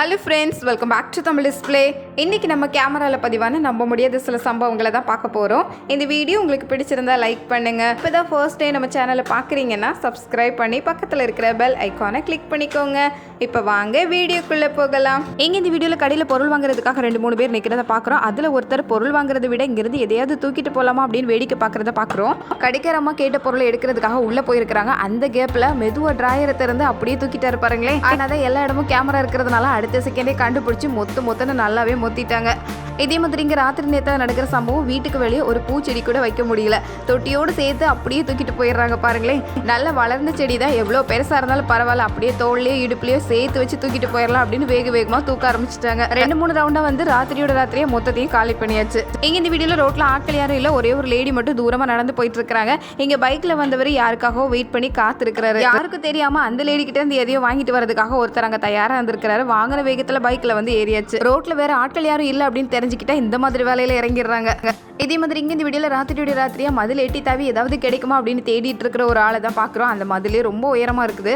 Hello friends welcome back to Tamil display இன்றைக்கி நம்ம கேமராவில் பதிவான நம்ப முடியாத சில சம்பவங்களை தான் பார்க்க போகிறோம் இந்த வீடியோ உங்களுக்கு பிடிச்சிருந்தா லைக் பண்ணுங்கள் இப்போ தான் ஃபர்ஸ்ட் டே நம்ம சேனலை பார்க்குறீங்கன்னா சப்ஸ்கிரைப் பண்ணி பக்கத்தில் இருக்கிற பெல் ஐக்கானை கிளிக் பண்ணிக்கோங்க. இப்போ வாங்க வீடியோக்குள்ளே போகலாம். இங்கே இந்த வீடியோவில் கடையில் பொருள் வாங்குறதுக்காக ரெண்டு மூணு பேர் நிற்கிறத பார்க்குறோம். அதில் ஒருத்தர் பொருள் வாங்குறத விட இங்கிருந்து எதையாவது தூக்கிட்டு போகலாமா அப்படின்னு வேடிக்கை பார்க்குறத பார்க்குறோம். கடிக்காரமாக கேட்ட பொருளை எடுக்கிறதுக்காக உள்ளே போயிருக்கிறாங்க. அந்த கேப்பில் மெதுவாக ட்ராயரை திறந்து அப்படியே தூக்கிட்டாரு பாருங்களேன். ஆனால் தான் எல்லா இடமும் கேமரா இருக்கிறதுனால அடுத்து செகண்டே கண்டுபிடிச்சி மொத்த மொத்தன்னு நல்லாவே மொத்திட்டாங்க. இதே மாதிரி இங்கே ராத்திரி நேரத்தில் நடக்கிற சம்பவம் வீட்டுக்கு வெளியே ஒரு பூச்செடி கூட வைக்க முடியல. தொட்டியோடு சேர்த்து அப்படியே தூக்கிட்டு போயிடுறாங்க பாருங்களேன். நல்ல வளர்ந்த செடி தான் எவ்வளோ பெருசாக இருந்தாலும் பரவாயில்ல. அப்படியே தோல்லையோ இடுப்புலையோ சேர்த்து வச்சு தூக்கிட்டு போயிடலாம் அப்படின்னு வேக வேகமாக தூக்க ஆரம்பிச்சிட்டாங்க. ரெண்டு மூணு ரவுண்டாக வந்து ராத்திரியோட ராத்திரியே மொத்தத்தையும் காலி பண்ணியாச்சு. இங்கே இந்த வீடியோவில் ரோட்டில் ஆட்கள் யாரும் இல்லை. ஒரே ஒரு லேடி மட்டும் தூரமாக நடந்து போயிட்டு இருக்காங்க இங்கே பைக்கில் வந்தவர் யாருக்காகவோ வெயிட் பண்ணி காத்திருக்கிறாரு. யாருக்கும் தெரியாம அந்த லேடி கிட்ட இருந்து எதையோ வாங்கிட்டு வரதுக்காக ஒருத்தர் அங்கே தயாராக இருந்திருக்கிறாரு. வாங்குற வேகத்தில் பைக்கில் வந்து ஏறியாச்சு. ரோட்டில் வேற ஆட்கள் யாரும் இல்லை அப்படின்னு தெரிஞ்சு தெரிஞ்சுக்கிட்டா இந்த மாதிரி வேலையில் இறங்கிடுறாங்க. இதே மாதிரி இங்கே இந்த வீடியோவில் ராத்திரியோட ராத்திரியாக மதில் எட்டி தாவி ஏதாவது கிடைக்குமா அப்படின்னு தேடிட்டு இருக்கிற ஒரு ஆளை தான் பார்க்குறோம். அந்த மதிலே ரொம்ப உயரமாக இருக்குது.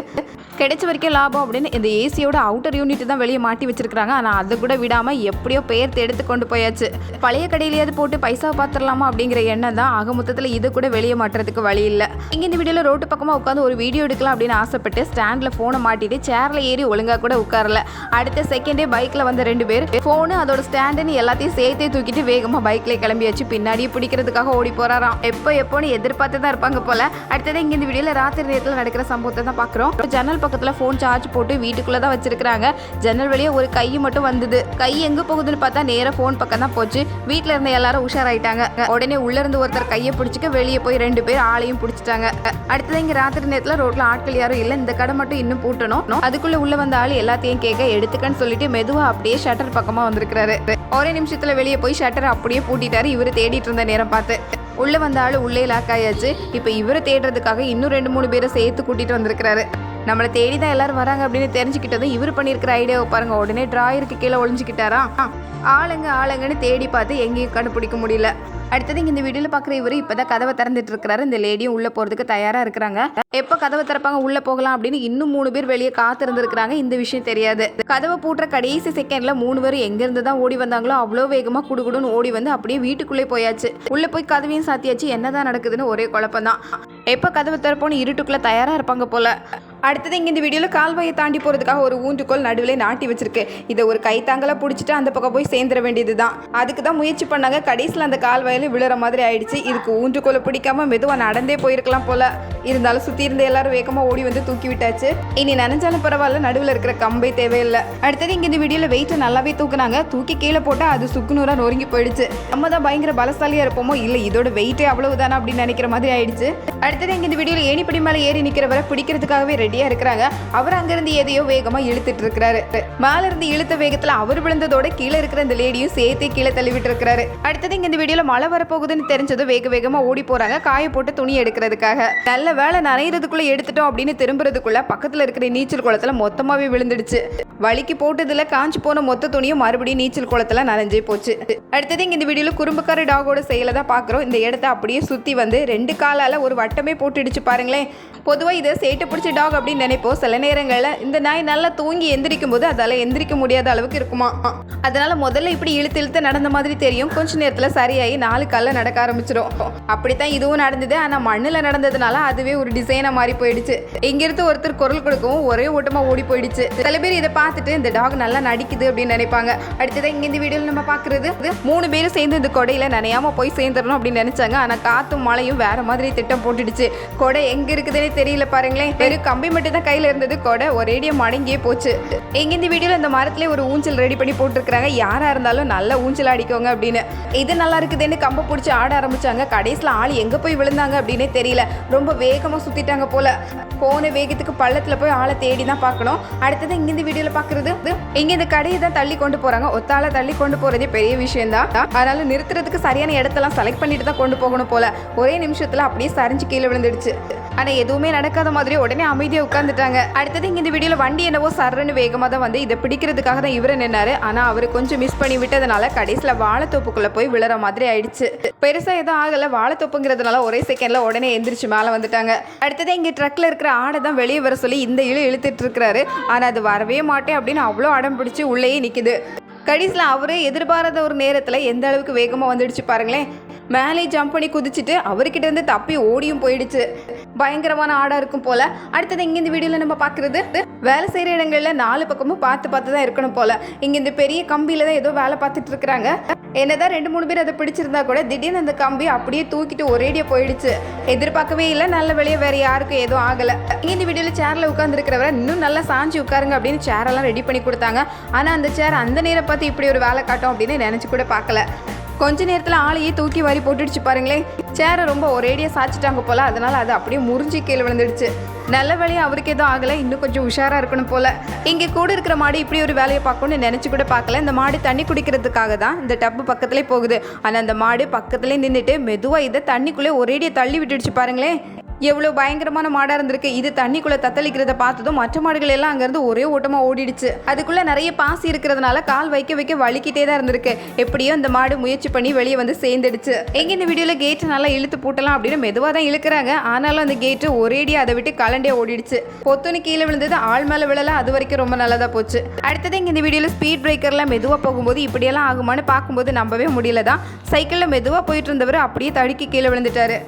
கிடைச்ச வரைக்கும் லாபம் அப்படின்னு இந்த ஏசியோட அவுட்டர் யூனிட் தான் வெளியே மாட்டி வச்சிருக்காங்க ஆனால் அதை கூட விடாமல் எப்படியோ பெயர்த்து எடுத்து கொண்டு போயாச்சு. பழைய கடையிலேயாவது போட்டு பைசா பார்த்துடலாமா அப்படிங்கிற எண்ணம் தான் ஆக மொத்தத்தில் இதை கூட வெளியே மாட்டுறதுக்கு வழி இல்லை. இங்கே இந்த வீடியோவில் ரோட்டு பக்கமாக உட்காந்து ஒரு வீடியோ எடுக்கலாம் அப்படின்னு ஆசைப்பட்டு ஸ்டாண்டில் ஃபோனை மாட்டிட்டு சேரில் ஏறி ஒழுங்காக கூட உட்காரல. அடுத்த செகண்டே பைக்கில் வந்த ரெண்டு பேர் ஃபோனு அதோட ஸ்டாண்டுன்னு எல்லாத்தையும் சேர்த்தே தூக்கிட்டு வேகமாக பைக்கில் கிளம்பியாச்சு பின்னாடியே பிடிக்கிறதுக்காக ஓடி போறாராம். எப்போ எப்போன்னு எதிர்பார்த்து தான் இருப்பாங்க போல. அடுத்தது இங்கே இந்த வீடியோவில் ராத்திரி நேரத்தில் நடக்கிற சம்பவத்தை தான் பார்க்குறோம். ஜன்னல் பக்கத்தில் ஃபோன் சார்ஜ் போட்டு வீட்டுக்குள்ளே தான் வச்சிருக்காங்க ஜன்னல் வழியே ஒரு கை மட்டும் வந்தது. கை எங்கே போகுதுன்னு பார்த்தா நேராக ஃபோன் பக்கம் தான் போச்சு. வீட்டில் இருந்த எல்லாரும் உஷாராயிட்டாங்க. உடனே உள்ள இருந்து ஒருத்தர் கையை பிடிச்சிக்க வெளியே போய் ரெண்டு பேர் ஆளையும் பிடிச்சிட்டாங்க. அடுத்தது இங்கே ராத்திரி நேரத்தில் ரோட்டில் ஆட்கள் யாரும் இல்லை. இந்த கடை மட்டும் இன்னும் பூட்டணும். அதுக்குள்ளே உள்ள வந்த ஆள் எல்லாத்தையும் கேட்க எடுத்துக்கன்னு சொல்லிட்டு மெதுவாக அப்படியே ஷட்டர் பக்கமாக வந்திருக்கிறாரு. ஒரே நிமிஷத்தில் வெளியே போய் ஷட்டர் அப்படியே பூட்டிட்டாரு. இவர் தேடிட்டு இருந்த நேரம் பார்த்து. உள்ள வந்த ஆள் உள்ளே லாக் ஆயாச்சு. இப்போ இவரை தேடுறதுக்காக இன்னும் ரெண்டு மூணு பேரை சேர்த்து கூட்டிட்டு வந்திருக்கிறாரு. நம்மளை தேடி தான் எல்லாரும் வராங்க அப்படின்னு தெரிஞ்சுக்கிட்டதும் இவர் பண்ணியிருக்கிற ஐடியாவை பாருங்க. உடனே டிராயருக்கு கீழே ஒழிஞ்சிக்கிட்டாரா ஆளுங்க ஆளுங்கன்னு தேடி பார்த்து எங்கேயும் கண்டுபிடிக்க முடியல. அடுத்தது இங்கே இந்த வீடியோவில் பார்க்குற இவர் இவரு இப்பதான் கதவை திறந்துட்டு இருக்கிறாரு. இந்த லேடியும் உள்ளே போகிறதுக்கு தயாராக இருக்கிறாங்க. எப்போ கதவை திறப்பாங்க உள்ளே போகலாம் அப்படின்னு இன்னும் மூணு பேர் வெளியே காத்து இந்த விஷயம் தெரியாது. கதவை பூட்டுற கடைசி செகண்டில் மூணு பேர் எங்கேருந்து தான் ஓடி வந்தாங்களோ அவ்வளோ வேகமாக குடுகுடுன்னு ஓடி வந்து அப்படியே வீட்டுக்குள்ளே போயாச்சு. உள்ளே போய் கதவையும் சாத்தியாச்சு. என்னதான் நடக்குதுன்னு ஒரே குழப்பம் தான் எப்போ கதவை திறப்போன்னு இருட்டுக்குள்ளே தயாராக இருப்பாங்க போல. அடுத்தது இங்கே இந்த வீடியோவில் கால்வாயை தாண்டி போகிறதுக்காக ஒரு ஊன்றுகோல் நடுவில் நாட்டி வச்சிருக்கு. இதை ஒரு கைத்தாங்கலாக பிடிச்சிட்டு அந்த பக்கம் போய் சேர்ந்துட வேண்டியது தான் அதுக்கு தான் முயற்சி பண்ணாங்க. கடைசியில் அந்த கால்வாயில் விழுற மாதிரி ஆயிடுச்சு. இதுக்கு ஊன்றுகோலை பிடிக்காம மெதுவாக நடந்தே போயிருக்கலாம் போல. இருந்தாலும் சுற்றி இருந்த எல்லாரும் வேகமாக ஓடி வந்து தூக்கி விட்டாச்சு. இனி நினைஞ்சாலும் பரவாயில்ல. நடுவில் இருக்கிற கம்பை தேவையில்லை. அடுத்தது இங்கே இந்த வீடியோவில் வெயிட்டை நல்லாவே தூக்குனாங்க. தூக்கி கீழே போட்டால் அது சுக்குநூறாக நொறுங்கி போயிடுச்சு. நம்ம தான் பயங்கர பலசாலியாக இருப்போமோ? இல்லை இதோட வெயிட்டே அவ்வளவுதானா அப்படின்னு நினைக்கிற மாதிரி ஆயிடுச்சு. அடுத்தது இங்கே இந்த வீடியோவில் ஏணிப்படி மேலே ஏறி நிற்கிறவரை பிடிக்கிறதுக்காகவே ரெடி ரெடியாக இருக்கிறாங்க. அவர் அங்கிருந்து எதையோ வேகமாக இழுத்துட்டு இருக்கிறாரு. மேல இருந்து இழுத்த வேகத்தில் அவர் விழுந்ததோட கீழே இருக்கிற இந்த லேடியும் சேர்த்து கீழே தள்ளிவிட்டு இருக்கிறாரு. அடுத்தது இங்க இந்த வீடியோல மழை வரப்போகுதுன்னு தெரிஞ்சதும் வேக வேகமா ஓடி போறாங்க. காய போட்டு துணி எடுக்கிறதுக்காக. நல்ல வேலை நனைகிறதுக்குள்ள எடுத்துட்டோம் அப்படின்னு திரும்புறதுக்குள்ள பக்கத்துல இருக்கிற நீச்சல் குளத்துல மொத்தமாவே விழுந்துடுச்சு. வலிக்கு போட்டதுல காஞ்சி போன மொத்த துணியும் மறுபடியும் நீச்சல் குளத்துல நனைஞ்சே போச்சு. அடுத்தது இங்க இந்த வீடியோல குறும்புக்கார டாகோட செயலை தான் பாக்குறோம் இந்த இடத்த அப்படியே சுத்தி வந்து ரெண்டு காலால ஒரு வட்டமே போட்டுடுச்சு பாருங்களேன். பொதுவா இதை சேட்டை பிடிச்ச டாக் அப்படின்னு நினைப்போம் சில நேரங்களில் இந்த நாய் நல்லா தூங்கி எந்திரிக்கும் போது அதால எந்திரிக்க முடியாத அளவுக்கு இருக்குமா? அதனால முதல்ல இப்படி இழுத்து இழுத்து நடந்த மாதிரி தெரியும். கொஞ்ச நேரத்துல சரியாகி நாலு கால்ல நடக்க ஆரம்பிச்சிடும் அப்படித்தான் இதுவும் நடந்தது. ஆனா மண்ணுல நடந்ததுனால அதுவே ஒரு டிசைனா மாறி போயிடுச்சு. இங்கிருந்து ஒருத்தர் குரல் கொடுக்கவும் ஒரே ஓட்டமா ஓடி போயிடுச்சு. சில பேர் இதை பார்த்துட்டு இந்த டாக் நல்லா நடிக்குது அப்படின்னு நினைப்பாங்க. அடுத்ததான் இங்க இந்த வீடியோல நம்ம பாக்குறது இது மூணு பேரும் சேர்ந்து இந்த கொடையில நனையாம போய் சேர்ந்துடணும் அப்படின்னு நினைச்சாங்க. ஆனா காத்தும் மழையும் வேற மாதிரி திட்டம் போட்டுடுச்சு. கொடை எங்க இருக்குதுன்னே தெரியல பாருங்களேன். வெறும் கம்பி மட்டும் தான் கையில் இருந்தது. கொடை ஒரேடியாக மடங்கியே போச்சு. எங்கே இந்த வீடியோவில் இந்த மரத்துலேயே ஒரு ஊஞ்சல் ரெடி பண்ணி போட்டிருக்கிறாங்க. யாராக இருந்தாலும் நல்ல ஊஞ்சல் அடிக்கோங்க அப்படின்னு. இது நல்லா இருக்குதுன்னு கம்பை பிடிச்சி ஆட ஆரம்பித்தாங்க கடைசியில் ஆள் எங்கே போய் விழுந்தாங்க அப்படின்னே தெரியல. ரொம்ப வேகமாக சுற்றிட்டாங்க போல். போன வேகத்துக்கு பள்ளத்தில் போய் ஆளை தேடி தான் பார்க்கணும். அடுத்தது இங்கே இந்த வீடியோவில் பார்க்குறது இங்கே இந்த கடையை தான் தள்ளி கொண்டு போகிறாங்க ஒத்தால தள்ளி கொண்டு போகிறதே பெரிய விஷயம் தான் அதனால் நிறுத்துறதுக்கு சரியான இடத்தெல்லாம் செலக்ட் பண்ணிட்டு தான் கொண்டு போகணும் போல. ஒரே நிமிஷத்தில் அப்படியே சரிஞ்சு கீழே விழுந்துடுச்சு. ஆனால் எதுவுமே நடக்காத மாதிரி உடனே அமைதி அமைதியா உட்காந்துட்டாங்க அடுத்தது இங்கே இந்த வீடியோவில் வண்டி என்னவோ சர்றன்னு வேகமா தான் வந்து இதை பிடிக்கிறதுக்காக தான் இவரு நின்னாரு. ஆனா அவரு கொஞ்சம் மிஸ் பண்ணி விட்டதுனால கடைசியில் வாழைத்தோப்புக்குள்ளே போய் விழுற மாதிரி ஆயிடுச்சு. பெருசாக பெருசா எதுவும் ஆகலை. வாழைத்தோப்புங்கிறதுனால ஒரே செகண்ட்ல உடனே எந்திரிச்சு மேலே வந்துட்டாங்க. அடுத்தது இங்க ட்ரக்ல இருக்கிற ஆடை தான் வெளியே வர சொல்லி இந்த இழு இழுத்துட்டு இருக்கிறாரு. ஆனா அது வரவே மாட்டேன் அப்படின்னு அவ்வளோ அடம் பிடிச்சி உள்ளேயே நிக்குது. கடைசியில் அவரே எதிர்பாராத ஒரு நேரத்தில் எந்த அளவுக்கு வேகமாக வந்துடுச்சு பாருங்களேன். மேலே ஜம்ப் பண்ணி குதிச்சுட்டு அவர்கிட்ட இருந்து தப்பி ஓடியும் போயிடுச்சு. பயங்கரமான ஆடாக இருக்கும் போல. அடுத்தது இங்கேருந்து வீடியோவில் நம்ம பார்க்கறது வேலை செய்கிற இடங்களில் நாலு பக்கமும் பார்த்து பார்த்து தான் இருக்கணும் போல. இங்கேருந்து இந்த பெரிய கம்பியில் தான் ஏதோ வேலை பார்த்துட்டு இருக்கிறாங்க என்னதான் ரெண்டு மூணு பேர் அதை பிடிச்சிருந்தா கூட திடீர்னு அந்த கம்பி அப்படியே தூக்கிட்டு ஒரேடியாக போயிடுச்சு. எதிர்பார்க்கவே இல்லை நல்ல வெளியே வேறு யாருக்கும் எதுவும் ஆகலை. இங்கே இந்த வீடியோவில் சேரில் உட்காந்துருக்கிறவரை இன்னும் நல்லா சாஞ்சி உட்காருங்க அப்படின்னு சேரெல்லாம் ரெடி பண்ணி கொடுத்தாங்க. ஆனால் அந்த சேர் அந்த நேரம் பார்த்து இப்படி ஒரு வேலை காட்டும் அப்படின்னு நினச்சி கூட பார்க்கல. கொஞ்ச நேரத்தில் ஆளையே தூக்கி வாரி போட்டுடுச்சு பாருங்களேன். சேரை ரொம்ப ஒரேடியாக சாய்ச்சிட்டாங்க போல அதனால அது அப்படியே முறிஞ்சி கீழே விழுந்துடுச்சு. நல்ல வேலையை அவருக்கு எதுவும் ஆகலை இன்னும் கொஞ்சம் உஷாராக இருக்கணும் போல. இங்கே கூட இருக்கிற மாடு இப்படி ஒரு வேலையை பார்க்கணும்னு நினச்சி கூட பார்க்கல. இந்த மாடு தண்ணி குடிக்கிறதுக்காக தான் இந்த டப்பு பக்கத்துலேயே போகுது. ஆனால் அந்த மாடு பக்கத்துலேயே நின்றுட்டு மெதுவாக இதை தண்ணிக்குள்ளே ஒரேடியாக தள்ளி விட்டுடுச்சு பாருங்களேன். எவ்வளோ பயங்கரமான மாடாக இருந்திருக்கு. இது தண்ணிக்குள்ளே தத்தளிக்கிறத பார்த்ததும் மற்ற மாடுகள் எல்லாம் அங்கேருந்து ஒரே ஓட்டமாக ஓடிடுச்சு. அதுக்குள்ளே நிறைய பாசி இருக்கிறதுனால கால் வைக்க வைக்க வலிக்கிட்டே தான் இருந்திருக்கு. எப்படியோ அந்த மாடு முயற்சி பண்ணி வெளியே வந்து சேர்ந்துடுச்சு. எங்கே இந்த வீடியோவில் கேட்டு நல்லா இழுத்து பூட்டலாம் அப்படின்னு மெதுவாக தான் இழுக்கிறாங்க. ஆனாலும் அந்த கேட்டு ஒரேடியாக அதை விட்டு கலண்டே ஓடிடுச்சு. பொத்துன்னு கீழே விழுந்தது ஆள் மேலே விழல. அது வரைக்கும் ரொம்ப நல்லதாக போச்சு. அடுத்தது இங்கே இந்த வீடியோவில் ஸ்பீட் பிரேக்கர்லாம் மெதுவாக போகும்போது இப்படியெல்லாம் ஆகுமான்னு பார்க்கும்போது நம்பவே முடியல தான் சைக்கிளில் மெதுவாக போயிட்டு இருந்தவர் அப்படியே தடுக்கி கீழே விழுந்துட்டாரு.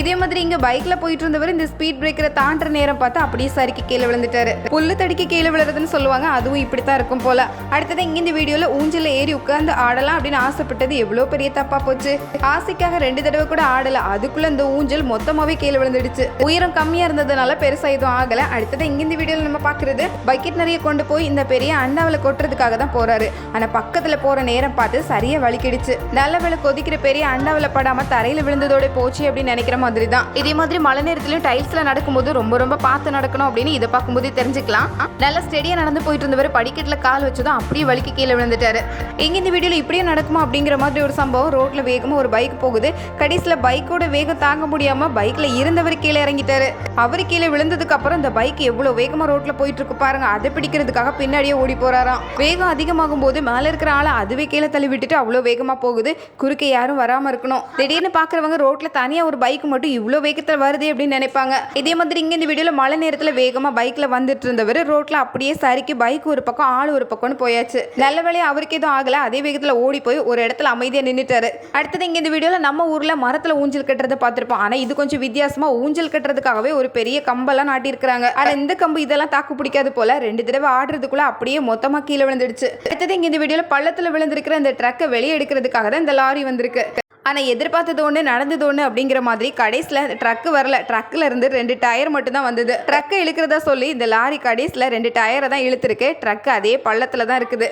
இதே மாதிரி இங்க பைக்ல போயிட்டு இருந்தவர் இந்த ஸ்பீட் பிரேக்கரை தாண்டுற நேரம் பார்த்து அப்படியே சறுக்கி கீழே விழுந்துட்டாரு. புல்லு தடிக்க கீழே விழுறதுன்னு சொல்லுவாங்க அதுவும் இப்படித்தான் இருக்கும் போல. அடுத்தது இங்க இந்த வீடியோல ஊஞ்சல ஏறி உட்கார்ந்து ஆடலாம் அப்படின்னு ஆசைப்பட்டது எவ்வளவு பெரிய தப்பா போச்சு. ஆசைக்காக ரெண்டு தடவை கூட ஆடல அதுக்குள்ள இந்த ஊஞ்சல் மொத்தமாவே கீழே விழுந்துடுச்சு. உயரம் கம்மியா இருந்ததுனால பெருசா எதுவும் ஆகல. அடுத்தது இங்க இந்த வீடியோல நம்ம பாக்குறது பக்கெட் நிறைய கொண்டு போய் இந்த பெரிய அண்டாவில கொட்டுறதுக்காக தான் போறாரு. ஆனா பக்கத்துல போற நேரம் பார்த்து சரியா வலிக்கிடுச்சு. நல்ல வேலை கொதிக்கிற பெரிய அண்டாவில படாம தரையில விழுந்ததோட போச்சு அப்படின்னு நினைக்கிற மாதிரி தான் இதே மாதிரி மழை நேரத்துலையும் டைல்ஸ்ல நடக்கும்போது ரொம்ப ரொம்ப பார்த்து நடக்கணும் அப்படின்னு இதை பார்க்கும்போதே தெரிஞ்சுக்கலாம். நல்லா ஸ்டெடியா நடந்து போயிட்டு இருந்தவர் படிக்கட்டுல கால் வச்சதும் அப்படியே வலிக்கு கீழே விழுந்துட்டாரு. எங்க இந்த வீடியோல இப்படியே நடக்குமா அப்படிங்கிற மாதிரி ஒரு சம்பவம். ரோட்ல வேகமா ஒரு பைக் போகுது. கடைசியில பைக்கோட வேகம் தாங்க முடியாம பைக்ல இருந்தவர் கீழே இறங்கிட்டாரு. அவர் கீழே விழுந்ததுக்கு அப்புறம் இந்த பைக் எவ்வளவு வேகமா ரோட்ல போயிட்டு இருக்கு பாருங்க. அதை பிடிக்கிறதுக்காக பின்னாடியே ஓடி போறாராம். வேகம் அதிகமாகும் போது மேல இருக்கிற ஆளை அதுவே கீழே தள்ளி விட்டுட்டு அவ்வளவு வேகமா போகுது. குறுக்கே யாரும் வராம இருக்கணும். திடீர்னு பாக்குறவங்க ரோட்ல தனியா ஒரு பைக் மட்டும் இவ்வளோ வேகத்தில் வருதே அப்படின்னு நினைப்பாங்க. இதே மாதிரி இங்கே இந்த வீடியோவில் மழை நேரத்தில் வேகமாக பைக்கில் வந்துட்டு இருந்தவர் ரோட்டில் அப்படியே சரிக்கு பைக் ஒரு பக்கம் ஆள் ஒரு பக்கம்னு போயாச்சு. நல்ல வேலையை அவருக்கு எதுவும் ஆகலை. அதே வேகத்தில் ஓடி போய் ஒரு இடத்துல அமைதியாக நின்றுட்டாரு அடுத்தது இங்கே இந்த வீடியோவில் நம்ம ஊரில் மரத்தில் ஊஞ்சல் கட்டுறதை பார்த்துருப்போம். ஆனால் இது கொஞ்சம் வித்தியாசமாக ஊஞ்சல் கட்டுறதுக்காகவே ஒரு பெரிய கம்பெல்லாம் நாட்டியிருக்கிறாங்க. ஆனால் இந்த கம்பு இதெல்லாம் தாக்கு பிடிக்காது போல. ரெண்டு தடவை ஆடுறதுக்குள்ளே அப்படியே மொத்தமாக கீழே விழுந்துடுச்சு. அடுத்தது இங்கே இந்த வீடியோவில் பள்ளத்தில் விழுந்திருக்கிற அந்த ட்ரக்கை வெளியே எடுக்கிறதுக்காக தான் இந்த லாரி வந்திருக்கு. ஆனால் எதிர்பார்த்தது ஒன்று நடந்தது ஒன்று அப்படிங்கிற மாதிரி கடைசியில் ட்ரக்கு வரல. ட்ரக்கில் இருந்து ரெண்டு டயர் மட்டும்தான் வந்தது. ட்ரக்கை இழுக்கிறதா சொல்லி இந்த லாரி கடைசியில் ரெண்டு டயரை தான் இழுத்துருக்கு. ட்ரக்கு அதே பள்ளத்தில் தான் இருக்குது.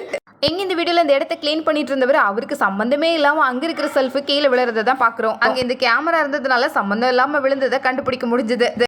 எங்க இந்த வீடியோல இந்த இடத்த க்ளீன் பண்ணிட்டு இருந்தவர் அவருக்கு சம்பந்தமே இல்லாம அங்க இருக்கிற செல்ஃபு கீழே விழுறதை தான் பாக்குறோம். அங்க இந்த கேமரா இருந்ததுனால சம்பந்தம் இல்லாம விழுந்ததை கண்டுபிடிக்க முடிஞ்சது.